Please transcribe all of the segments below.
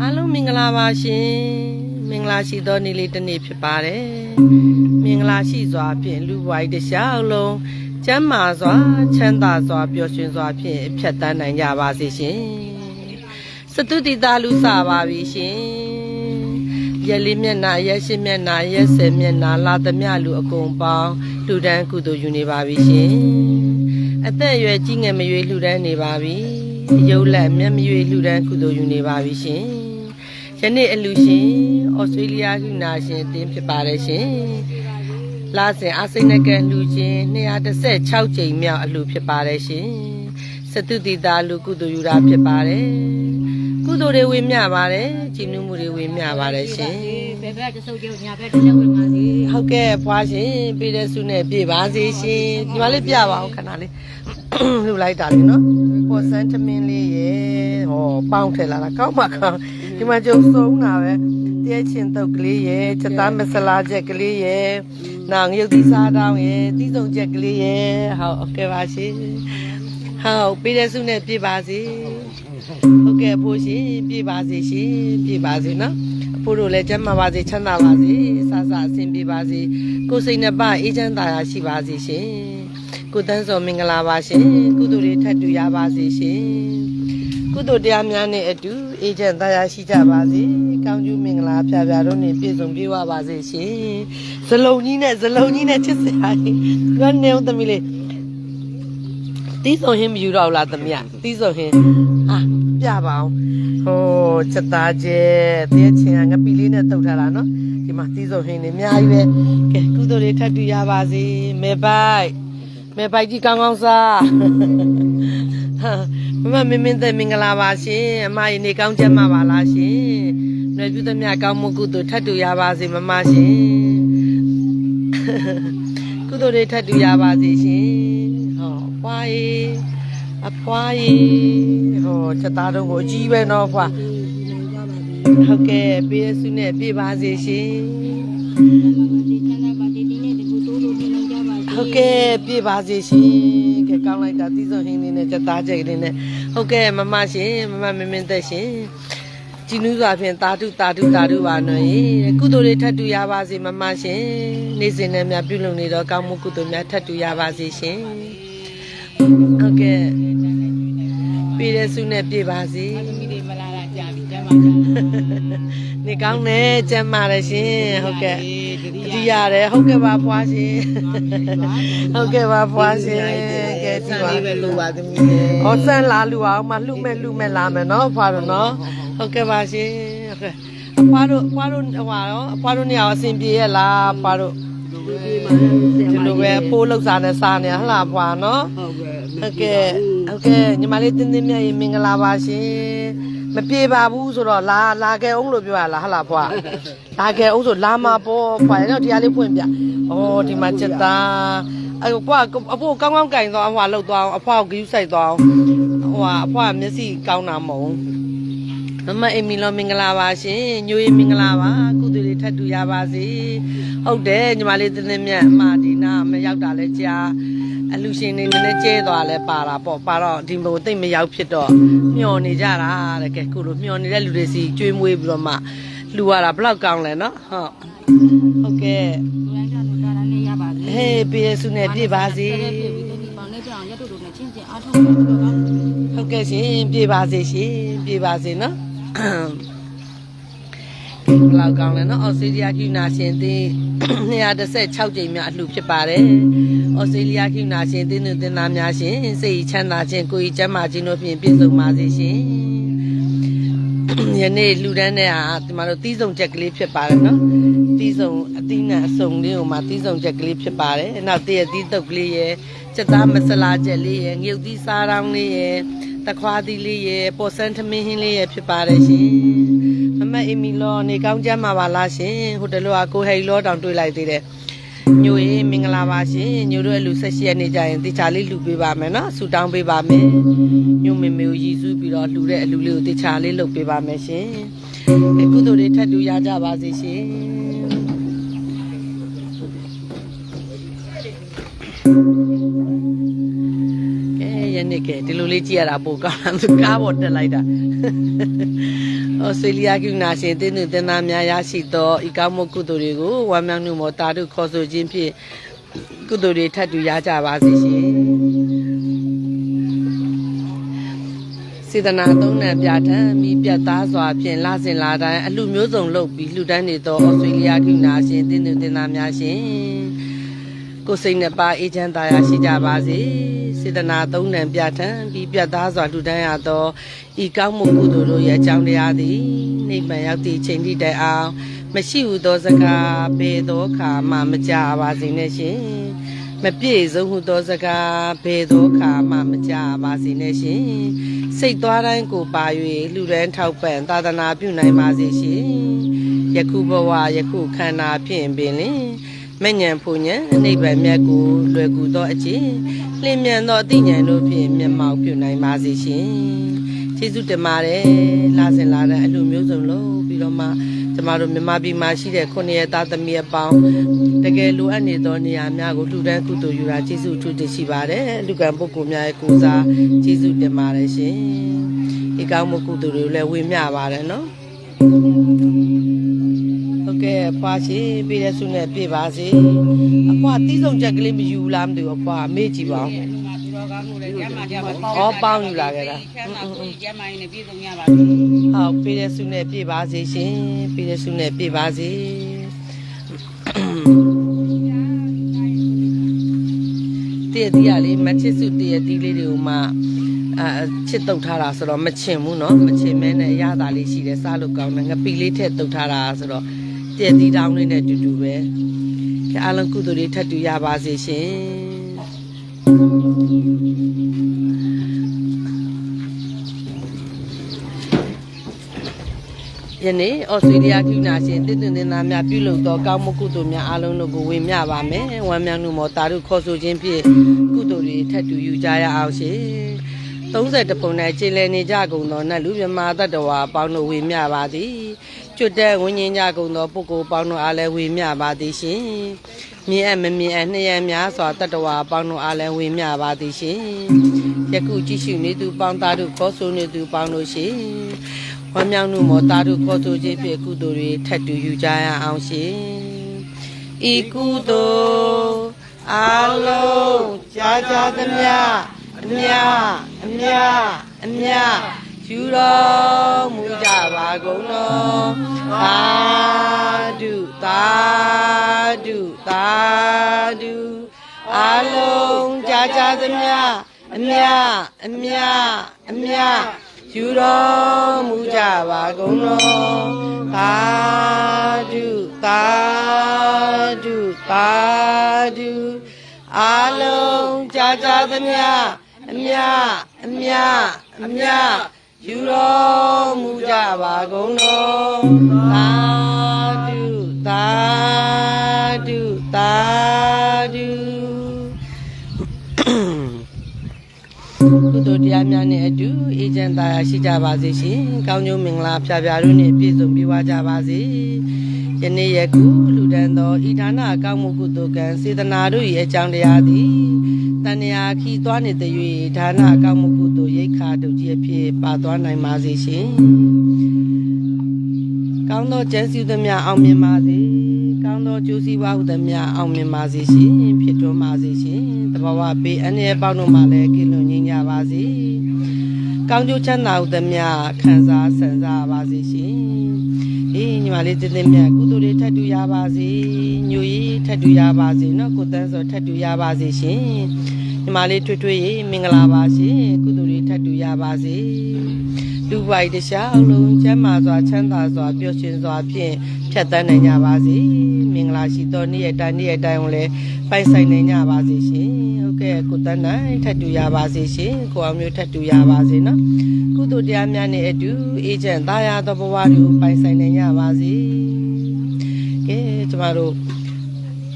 အားလုံးမင်္ဂလာပါရှင်မင်္ဂလာရှိသောနေ့လေးတစ်နေ့ဖြစ်ပါတယ်မင်္ဂလာရှိစွာဖြင့်လူဘဝတစ်လျှောက်လုံးကျမ်းမာစွာချမ်းသာစွာပျော်ရွှင်စွာဖြင့်ဖြတ်တန်းနိုင်ကြပါစေရှင်စတုတိတာလူစပါပြီရှင်ရက်လေးမျက်နှာရက်ရှိမျက်နှာရက်ဆယ်မျက်နှာလာသမျှလူအကုန်ပေါင်းလူတန်းကုသိုလ်ယူနေပါပြီရှင်အသက်အရွယ်ကြီးငယ်မရွေးလူတန်းနေပါပြီ ရုပ်လက်မျက်မရွေးလူတန်းကုသိုလ်ယူနေပါပြီရှင်ယနေ့အလူရှင်ဩစတြေးလျကနာရှင်အတင်းဖြစ်ပါတယ်ရှင်လာစဉ်အစိမ့်နကလူချင်း216ကြိမ်မြောက်အလူဖြစ်ပါတယ်ရှင်စတုတိတာလူကုသိုလ်ယူတာဖြစ်ပါတယ် ကုသိုလ်တွေဝေမျှပါတယ်ကြည်နူးမှုတွေဝေမျှပါတယ်ရှင် ဘယ်ဘက်တဆုပ်ကျုပ်ညာဘက်တစ်ချက်ဝင်ပါစေ ဟုတ်ကဲ့ဖွားရှင်ပြည်တဲ့စုနဲ့ပြေပါစေရှင်ညီမလေးပြပါအောင်ခဏလေး လှူလိုက်တာလေနော်ပေါ်စန်တမင်းလေးရေဟောပေါင်းထည့်လာတာကောင်းပါကောင်းဒီမှာကျုံဆုံးတာပဲတဲချင်တုတ်ကလေးရေချက်သားမဆလာချက်ကလေးရေနောင်ရုပ်သီးစားတောင်းရေတီးစုံချက်ကလေးရေဟုတ်โอเคပါရှင် ဟုတ်ပြည်တဲ့စုနဲ့ပြေပါစေဟုတ်ကဲ့ဖိုးရှင်ပြေပါစေရှင်ပြေပါစေနော်အဖိုးတို့လည်းကျမ်းမာပါစေချမ်းသာပါစေဆဆအဆင်ပြေပါစေကိုယ်စိတ်နှစ်ပါးအေးချမ်းသာယာရှိပါစေရှင်ကိုတန်းစော်မင်္ဂလာပါရှင်ကုသိုလ်တွေထပ်တူရပါစေရှင်ကုသိုလ်တရားများနဲ့အတူအေးချမ်းသာယာရှိကြပါစေကောင်းကျိုးမင်္ဂလာဖျားဖျားတို့နဲ့ပြည့်စုံပြေဝပါစေရှင်ဇလုံးကြီးနဲ့ဇလုံးကြီးနဲ့ချစ်စရာကြီးကနေဦးသမီးလေး တီးဆုံဟင်းမယူတော့ဘူးလားသမီးကတီးဆုံဟင်းဟာပြပါအောင်ဟိုချက်သားကျဲတဲချင်ငပိလေးနဲ့တုတ်ထားတာနော်ဒီမှာသီးစုံဟင်းနေအများကြီးပဲကဲကုသိုလ်တွေထပ်တူရပါစေမေပိုက်မေပိုက်ကြီးကောင်းကောင်းစားဟာမမမင်းမင်းသက်မင်္ဂလာပါရှင်အမရေနေကောင်းချက်မှာပါလားရှင်ຫນွေပြုသမျှကောင်းမှုကုသိုလ်ထပ်တူရပါစေမမရှင်ကုသိုလ်တွေထပ်တူရပါစေရှင် ဟောပွားရေအဖွားရေဟောချက်သားတော့ကိုအကြီးပဲနော်ဖွာဟုတ်ကဲ့ပေးရစုနဲ့ပြေပါစေရှင်ဒီချမ်းသာပါဒီဒီနေ့ဒီကိုတိုးတိုးပြလုံးကြပါစေဟုတ်ကဲ့ပြေပါစေရှင်ကဲကောင်းလိုက်တာသီးစုံဟင်းလေးနဲ့ချက်သားကြိတ်လေးနဲ့ဟုတ်ကဲ့မမရှင်မမမင်းမင်းသက်ရှင်ကြည်နူးစွာဖြင့်တာတုတာတုတာတုပါနော်ရေကုသိုလ်တွေထပ်တူရပါစေမမရှင် နေ့စဉ်နဲ့များပြုလုပ်နေတော့ကောင်းမှုကုသိုလ်များထပ်တူရပါစေရှင် ဟုတ်ကဲ့ပြေတဲ့စုနဲ့ပြေပါစေသမီးတွေမလာတာကြာပြီကျမ်းပါကြာနေကောင်းတယ်ကျမ်းမာတယ်ရှင်ဟုတ်ကဲ့တတိရတယ်ဟုတ်ကဲ့ပါဖွားရှင်ဟုတ်ကဲ့ပါဖွားရှင်ကဲဒီပါလေးပဲလိုပါသမီးရဲ့ဟောဆန်းလာလူအောင်မလှမဲ့လှမဲ့လာမယ်နော်ဖွားတို့နော်ဟုတ်ကဲ့ပါရှင်ဟုတ်ကဲ့အဖွားတို့အဖွားတို့ဟိုပါတော့အဖွားတို့နေရာအဆင်ပြေရဲ့လားဖွားတို့ ဒီလိုပဲအဖိုးလောက်စားနဲ့စားနေဟလားဖွားနော်ဟုတ်ကဲ့ဟုတ်ကဲ့ဟုတ်ကဲ့ညီမလေးတင်းတင်းမြတ်ရေမင်္ဂလာပါရှင်မပြေပါဘူးဆိုတော့လာလာခဲ့အောင်လို့ပြောရလားဟလားဖွာလာခဲ့အောင်ဆိုလာမှာပေါ့ဖွာရတော့တရားလေးဖွင့်ပြဩဒီမှာချက်သားအဲ့ကွာအဖိုးကောင်းကောင်းကင်သွားဟွာလောက်သွားအောင်အဖွာကိုဂယူးဆိုင်သွားအောင်ဟွာအဖွာမျက်စိကောင်းတာမဟုတ် မမအမီလောမင်္ဂလာပါရှင်ညိုရီမင်္ဂလာပါကုသိုလ်တွေထပ်တူရပါစေဟုတ်တယ်ညီမလေးတင်းတင်းမြတ်အမဒီနာမရောက်တာလဲကြာအလူရှင်နေနည်းနည်းကျဲသွားလဲပါတာပေါ့ပါတော့ဒီဘုံသိမ့်မရောက်ဖြစ်တော့မျောနေကြတာတဲ့ကဲခုလိုမျောနေတဲ့လူတွေစီကျွေးမွေးပြီးတော့မှလူရတာဘလောက်ကောင်းလဲနော်ဟုတ်ဟုတ်ကဲ့လူတိုင်းကြလို့ဒါလည်းရပါစေဟေးပြေစုနဲ့ပြပါစေပြည့်ပြီးဒီပေါင်းလေးပြောင်းရတူတူနဲ့ချင်းချင်းအားထုတ်ပြီးတော့ကောင်းဟုတ်ကဲ့ရှင်ပြေပါစေရှင်ပြေပါစေနော် ဘလောက်ကောင်းလဲနော်အော်စတြေးလျကျူနာရှင်သင်း216ကြိမ်မြောက်အလှဖြစ်ပါတယ်အော်စတြေးလျကျူနာရှင်သင်းသူတင်သားများရှင်စိတ်ချမ်းသာခြင်းကိုယ်ကျန်းမာခြင်းတို့ဖြင့်ပြည့်စုံပါစေရှင်ယနေ့လူတန်းတဲ့ဟာဒီမှာတို့တီးစုံချက်ကလေးဖြစ်ပါတယ်နော်တီးစုံအသီးနှံအစုံလေးကိုမှတီးစုံချက်ကလေးဖြစ်ပါတယ်နောက်တည့်ရတီးတုပ်ကလေးရယ်ချက်သားမဆလာချက်လေးရယ်ငရုတ်သီးစားတောင်းလေးရယ် တခွားသီးလေးရယ်ပေါ်ဆန်းထမင်းဟင်းလေးရယ်ဖြစ်ပါတယ်ရှင်မမအီမီလောနေကောင်းကြမှာပါလားရှင်ဟိုတလောကကိုဟယ်ရီလောတောင်တွေ့လိုက်သေးတယ်ညိုရေးမင်္ဂလာပါရှင်ညိုတို့အလူဆက်ရှိရနေကြရင်တေချာလေးလှူပေးပါမယ်နော်ဆူတောင်းပေးပါမယ်ညိုမေမေကိုရည်စူးပြီးတော့လှူတဲ့အလူလေးကိုတေချာလေးလုပ်ပေးပါမယ်ရှင်အဲကုသိုလ်တွေထပ်တူရကြပါစေရှင်ကဲယနေ့ ကဲဒီလိုလေးကြည့်ရတာပိုကောင်းလားသူကားပေါ်တက်လိုက်တာဩစတြေးလျကယူနာရှင်တင်းသူတင်းသားများရရှိသောဤကောင်းမှုကုသိုလ်တွေကိုဝမ်းမြောက်မှုမောတာတုခေါ်ဆိုခြင်းဖြင့်ကုသိုလ်တွေထပ်တူရကြပါစေရှင်စေတနာသုံးနံပြဋ္ဌာန်းမိပြတ်သားစွာဖြင့်လစဉ်လာတိုင်းအလှမျိုးစုံလုပ်ပြီးလှူဒန်းနေသောဩစတြေးလျကယူနာရှင်တင်းသူတင်းသားများရှင်ကိုယ်စိတ်နှစ်ပါးအေးချမ်းသာယာရှိကြပါစေ စေတနာသုံးနံပြဋ္ဌာန်းပြီးပြတ်သားစွာလှူဒန်းရသောဤကောင်းမှုကုသိုလ်တို့ရဲ့အကြောင်းတရားသည်နိဗ္ဗာန်ရောက်သည့်ချိန်ထိတိုင်အောင်မရှိဟုသောစကားဘယ်သောအခါမှမကြပါစေနဲ့ရှင်မပြည့်စုံဟုသောစကားဘယ်သောအခါမှမကြပါစေနဲ့ရှင်စိတ်သွားတိုင်းကိုပါ၍လူရန်ထောက်ပံ့သာသနာပြုနိုင်ပါစေရှင်ယခုဘဝယခုခန္ဓာဖြင့်ပင်လင် မညံဖူညံအနိဗ္ဗာန်မြတ်ကိုလွယ်ကူသောအခြင်းလင်းမြန်သောအသိဉာဏ်တို့ဖြင့်မျက်မှောက်ပြုနိုင်ပါစေရှင်ကျေးဇူးတင်ပါတယ်လာစဉ်လာတဲ့အလူမျိုးစုံလို့ပြီးတော့မှကျမတို့မြန်မာပြည်မှာရှိတဲ့ခုနှစ်ရက်သားသမီးအပေါင်းတကယ်လိုအပ်နေသောနေရာများကိုလှူဒန်းကုသိုလ်ယူတာကျေးဇူးအထူးတင်ရှိပါတယ်လူကံပုဂ္ဂိုလ်များရဲ့ကိုးစားကျေးဇူးတင်ပါတယ်ရှင်ဒီကောင်းမှုကုသိုလ်တွေကိုလည်းဝေမျှပါတယ်နော် ဟုတ်ကဲ့ဖွာရှင်ပြည့်တဲ့ဆုနဲ့ပြည့်ပါစေအဖွာတီးဆုံးချက်ကလေးမယူလားမသိဘူးအဖွာမေ့ကြည့်ပါဦး ဒီတော့ကားမှုလည်းကျမ်းမာကြပါစေ ဩပေါင်းယူလာခဲ့တာ ချမ်းသာကိုကျမ်းမာရင်လည်းပြည့်စုံကြပါစေ ဟုတ်ပြည့်တဲ့ဆုနဲ့ပြည့်ပါစေရှင်ပြည့်တဲ့ဆုနဲ့ပြည့်ပါစေတည့်တီးရလေးမချစ်စုတည့်တီးလေးတွေကိုမှအာချစ်တုတ်ထားတာဆိုတော့မချင်ဘူးเนาะမချင်မဲနဲ့ရတာလေးရှိတယ်စားလို့ကောင်းတယ်ငပီလေးထည့်တုတ်ထားတာဆိုတော့ တည့်တီးတောင်းလေးနဲ့တူတူပဲကြအားလုံးကုသိုလ်တွေထပ်တူရပါစေရှင်ယနေ့ဩစတြေးလျကယူနာရှင်တည်တည်တင်သားများပြုလုပ်သောကောင်းမှုကုသိုလ်များအားလုံးတို့ကိုဝေမျှပါမယ်ဝမ်းမြောက်မှုမောတာတို့ခေါ်ဆိုခြင်းဖြင့်ကုသိုလ်တွေထပ်တူယူကြရအောင်ရှင်30ပုံနဲ့ခြေလည်နေကြကုန်သောနတ်လူမြမာတတ္တဝါအပေါင်းတို့ဝေမျှပါသည် ကျွတ်တဲ့ဝိညာဉ်ကြကုန်သောပုဂ္ဂိုလ်အပေါင်းတို့အားလည်းဝေမျှပါသည်ရှင်မြင်အပ်မမြင်အပ်နှစ်ရများစွာတတ္တဝါအပေါင်းတို့အားလည်းဝေမျှပါသည်ရှင်ယခုကြည့်ရှုနေသူပေါင်းသားတို့ခေါ်ဆိုနေသူပေါင်းတို့ရှင်ဝမ်းမြောက်မှုမောတာတို့ခေါ်ဆိုခြင်းဖြင့်ကုသိုလ်တွေထပ်တူယူကြရအောင်ရှင်ဤကုသိုလ်အလုံးကြာကြာသမျှအမြအမြအမြ ယူတော်မူကြပါကုန်တော်သာဓုသာဓုသာဓုအလုံးကြာကြာသမျှအမြအမြအမြယူတော်မူကြပါကုန်တော်သာဓုသာဓုသာဓုအာလုံးကြာကြာသမျှအမြအမြအမြ ယူတော်မူကြပါကုန်တော်သာဓုသာဓုသာဓုကုသိုလ်တရားများနဲ့အတူအေးချမ်းသာယာရှိကြပါစေရှင်။ကောင်းကျိုးမင်္ဂလာဖြာဖြာတို့နှင့်ပြည့်စုံပြည့်ဝကြပါစေ။ယနေ့ယခုလူဒန်းသောဤဌာနအကောင်းမှုကုသိုလ်ကံစေတနာတို့၏အကြောင်းတရားသည် တဏှာခီသွားနေတဲ့၍ဌာနအကောင်းမှုကုသိုလ်ရိတ်ခါဒုကြီးအဖြစ်ပါသွားနိုင်ပါစေရှင်။ကောင်းသောကျမ်းစီသမျှအောင်မြင်ပါစေ။ကောင်းသောကျိုးစီးပွားဟုသမျှအောင်မြင်ပါစေရှင်။ဖြစ်ထွန်းပါစေရှင်။တဘာဝပေးအန္တရာယ်ပေါင်းတို့မှလည်းကင်းလွတ်ငြိမ်းကြပါစေ။ကောင်းကျိုးချမ်းသာဟုသမျှခံစားဆန်စားပါစေရှင်။အေးညီမလေးတင်းတင်းမြတ်ကုသိုလ်တွေထပ်တူရပါစေ။ညိုရီထပ်တူရပါစေနော်ကိုတန်းစောထပ်တူရပါစေရှင်။ ညီမလေးထွေးထွေးရေမင်္ဂလာပါရှင်။ကုသိုလ်တွေထပ်တူရပါစေ။လူပိုက်တခြားအလုံးကျမ်းမာစွာချမ်းသာစွာပျော်ရွှင်စွာဖြင့်ဖြတ်သန်းနိုင်ကြပါစေမင်္ဂလာရှိသောနေ့ရက်တိုင်းနေ့ရက်တိုင်းကိုလည်းပိုင်ဆိုင်နိုင်ကြပါစေရှင်ဟုတ်ကဲ့ကိုတန်းနိုင်ထပ်တူရပါစေရှင်ကိုအောင်မျိုးထပ်တူရပါစေနော်ကုသိုလ်တရားများနဲ့အတူအေဂျင့်သားရသောဘဝတွေကိုပိုင်ဆိုင်နိုင်ကြပါစေကဲကျမတို့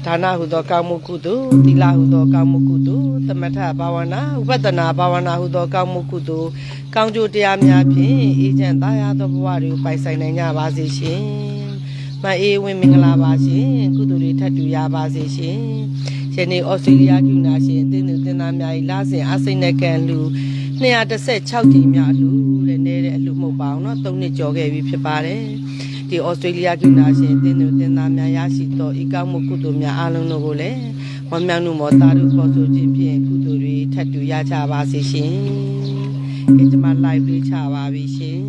ဒါနဟုသောကောင်းမှုကုသိုလ်သီလဟုသောကောင်းမှုကုသိုလ်သမထဘာဝနာဥပဒနာဘာဝနာဟုသောကောင်းမှုကုသိုလ်ကောင်းကျိုးတရားများဖြင့်အေးချမ်းသာယာသောဘဝတွေကိုပိုင်ဆိုင်နိုင်ကြပါစေရှင်။မအေးဝင်းမင်္ဂလာပါရှင်။ကုသိုလ်တွေထပ်တူရပါစေရှင်။ယနေ့ဩစတြေးလျကယူနာရှင်အသင်းသူတင်သားများ၏လာစဉ်အစိမ့်နဲ့ကံလူ 216ကြိမ်မြောက်အလူတဲ့နဲတဲ့အလူမဟုတ်ပါဘူးเนาะ3နှစ်ကျော်ခဲ့ပြီဖြစ်ပါတယ် ဒီဩစတြေးလျကုနာရှင်တင်းသူတင်းသားများရရှိသောဤကောင်းမှုကုသိုလ်များအားလုံးတို့ကိုလည်းဝမ်းမြောက်မှုမောတာတို့ခေါ်ဆိုခြင်းဖြင့်ကုသိုလ်တွေထပ်တူရကြပါစေရှင်ဒီမှာ live လေးချပါပြီရှင်